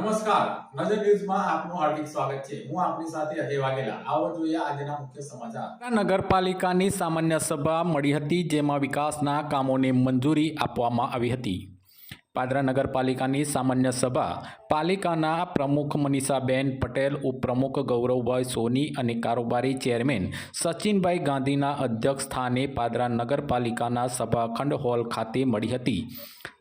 નમસ્કાર. નજર ન્યૂઝમાં આપનું હાર્દિક સ્વાગત છે. હું આપની સાથે અજય વાઘેલા. આવો જોઈએ આજના મુખ્ય સમાચાર. નગરપાલિકાની સામાન્ય સભા મળી હતી, જેમાં વિકાસના કામોને મંજૂરી આપવામાં આવી હતી. પાદરા નગરપાલિકાની સામાન્ય સભા. પાલિકાના પ્રમુખ મનીષાબેન પટેલ, ઉપપ્રમુખ ગૌરવભાઈ સોની અને કારોબારી ચેરમેન સચિનભાઈ ગાંધીના અધ્યક્ષ સ્થાને પાદરા નગરપાલિકાના સભાખંડ હોલ ખાતે મળી હતી,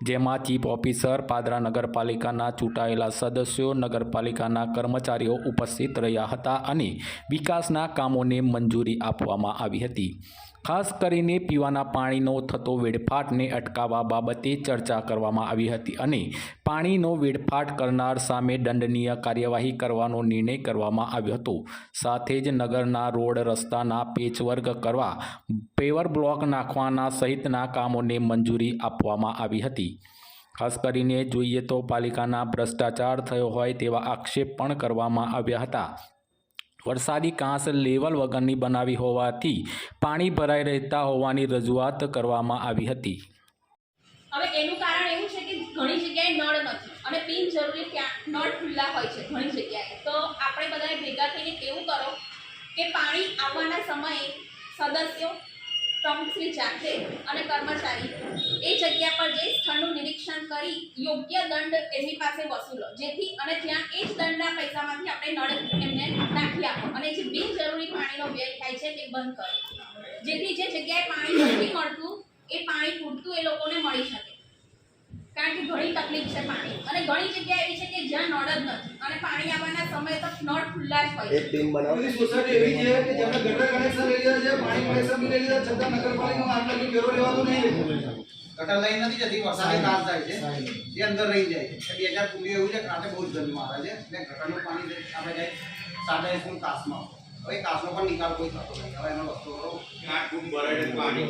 જેમાં ચીફ ઓફિસર, પાદરા નગરપાલિકાના ચૂંટાયેલા સદસ્યો, નગરપાલિકાના કર્મચારીઓ ઉપસ્થિત રહ્યા હતા અને વિકાસના કામોને મંજૂરી આપવામાં આવી હતી. ખાસ કરીને પીવાના પાણીનો થતો વેડફાટને અટકાવવા બાબતે ચર્ચા કરવામાં આવી હતી અને પાણીનો વેડફાટ કરનાર સામે દંડનીય કાર્યવાહી કરવાનો નિર્ણય કરવામાં આવ્યો હતો. સાથે જ નગરના રોડ રસ્તાના પેચવર્ગ કરવા પેવર બ્લોક નાખવાના સહિતના કામોને મંજૂરી આપવામાં આવી હતી. ખાસ કરીને જોઈએ તો પાલિકાના ભ્રષ્ટાચાર થયો હોય તેવા આક્ષેપ પણ કરવામાં આવ્યા હતા. વરસાદી કાંસ લેવલ વગરની બનાવી હોવાથી પાણી ભરાઈ રહેતા હોવાની રજૂઆત કરવામાં આવી હતી. હવે એનું કારણ એવું છે કે ઘણી જગ્યાએ નળ નથી અને બિનજરૂરી ત્યાં નળ ખુલ્લા હોય છે ઘણી જગ્યાએ. તો આપણે બધાએ ભેગા થઈને એવું કરો કે પાણી આવવાના સમયે સદસ્યો પ્રમુખશ્રી જાતે અને કર્મચારી એ જગ્યા પર જઈ સ્થળનું નિરીક્ષણ કરી યોગ્ય દંડ એમની પાસે વસૂલો. જેથી અને ત્યાં એ જ દંડના પૈસામાંથી આપણે નળ એમને નાખી આપો. અને જે બિનજરૂરી પાણીનો વ્યય થાય છે તે બંધ કરો. જેથી જે જગ્યાએ પાણી નથી મળતું એ પાણી પૂરતું એ લોકોને મળી શકે. કારણ કે ઘણી તકલીફ છે પાણી. અને ઘણી જગ્યા એવી છે કે જ્યાં નળ જ નથી. અને પાણી આવવાના સમય તો નળ ખુલ્લા જ હોય એક ટીમ બનાવો. સોસાયટી એવી છે કે જેમણે ગટર છે બી લઈ લીધા છતાં નગરપાલિકામાં આટલા બી વેરો લેવાતો નહીં કટર લાઈન નથી જતી વરસાદે કાચ જાય છે. એ અંદર રહી જાય છે. બે હજાર કુંડી એવું છે કાંઠે બહુ જ ગંદુ આવે છે. એટલે ગટરનું પાણી આપણે જાય સાડા એકનું કાચમાં. હવે કાચનો પણ નિકાલ કોઈ થતો નથી. હવે એનો રસ્તો કરો. આઠ ફૂટ ભરાય પાણી.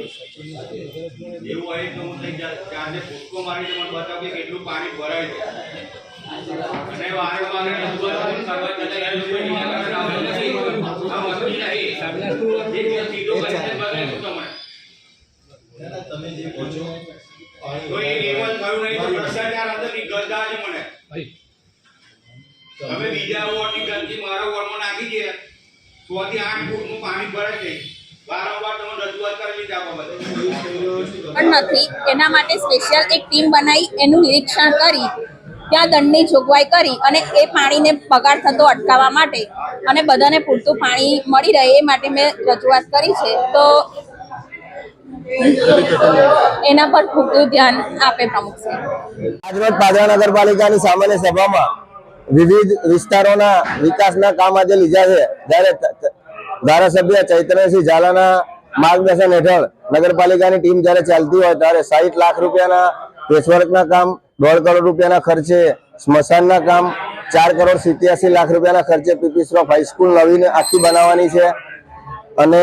એવું હોય તો હું થઈ જાય. જાતે ભૂસકો મારીને મને બતાવો કે કેટલું પાણી ભરાય છે. અને વારે વારે કરવા છતાં એ લોકો નિરાકરણ આવતું નથી. આ વસ્તુ નહીં. ગંદા મને તમે બીજા વોર્ડની ગંદકી મારા વોર્ડમાં નાખી દે. સો થી આઠ ફૂટનું પાણી ભરે છે. વારંવાર તમે રજૂઆત કરેલી છે આ બાબતે. પણ નથી. એના માટે સ્પેશિયલ એક ટીમ બનાવી એનું નિરીક્ષણ કરી ત્યાં દંડની જોગવાઈ કરી અને એ પાણીને બગાડ થતો અટકાવવા માટે અને બધાને પૂરતું પાણી મળી રહે એ માટે મેં રજૂઆત કરી છે. તો એના પર પૂરતું ધ્યાન આપે પ્રમુખ આજરોજ પાદરા નગરપાલિકાની સામાન્ય સભામાં વિવિધ વિસ્તારોના વિકાસના કામ આજે લીધા છે. જ્યારે ધારાસભ્ય ચૈતન્યસિંહ ઝાલાના માર્ગદર્શન હેઠળ નગરપાલિકાની ટીમ જ્યારે ચાલતી હોય ત્યારે સાહીઠ લાખ રૂપિયાના પેચવર્કના કામ, દોઢ કરોડ રૂપિયાના ખર્ચે સ્મશાનના કામ, ચાર કરોડ સિત્યાસી લાખ રૂપિયાના ખર્ચે પીપી શ્રોફ હાઈસ્કૂલ નવીને આખી બનાવવાની છે. અને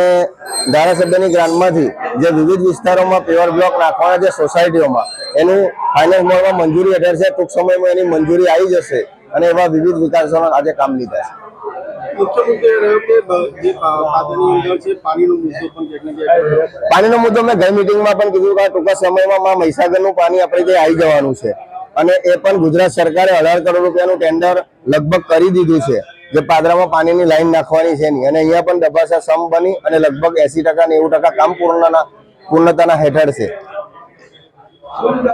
ધારાસભ્યની ગ્રાન્ટમાંથી જે વિવિધ વિસ્તારોમાં પેવર બ્લોક નાખવાના છે સોસાયટીઓમાં એનું ફાઇનાન્સ મોડમાં મંજૂરી હેઠળ છે ટૂંક સમયમાં એની મંજૂરી આવી જશે અને એવા વિવિધ વિકાસોના આજે કામ લીધા છે. પાણીનો મુદ્દો મેં ગઈ મિટિંગમાં પણ કીધું કે ટૂંકા સમયમાં માં મહીસાગરનું પાણી આપણે ત્યાં આવી જવાનું છે. અને એ પણ ગુજરાત સરકારે અઢાર કરોડ રૂપિયાનું ટેન્ડર લગભગ કરી દીધું છે. જે પાદરામાં પાણીની લાઈન નાખવાની છે નહીં અને અહીંયા પણ ડબાસા સમ બની અને લગભગ એસી ટકા નેવું ટકા કામ પૂર્ણના પૂર્ણતાના હેઠળ છે.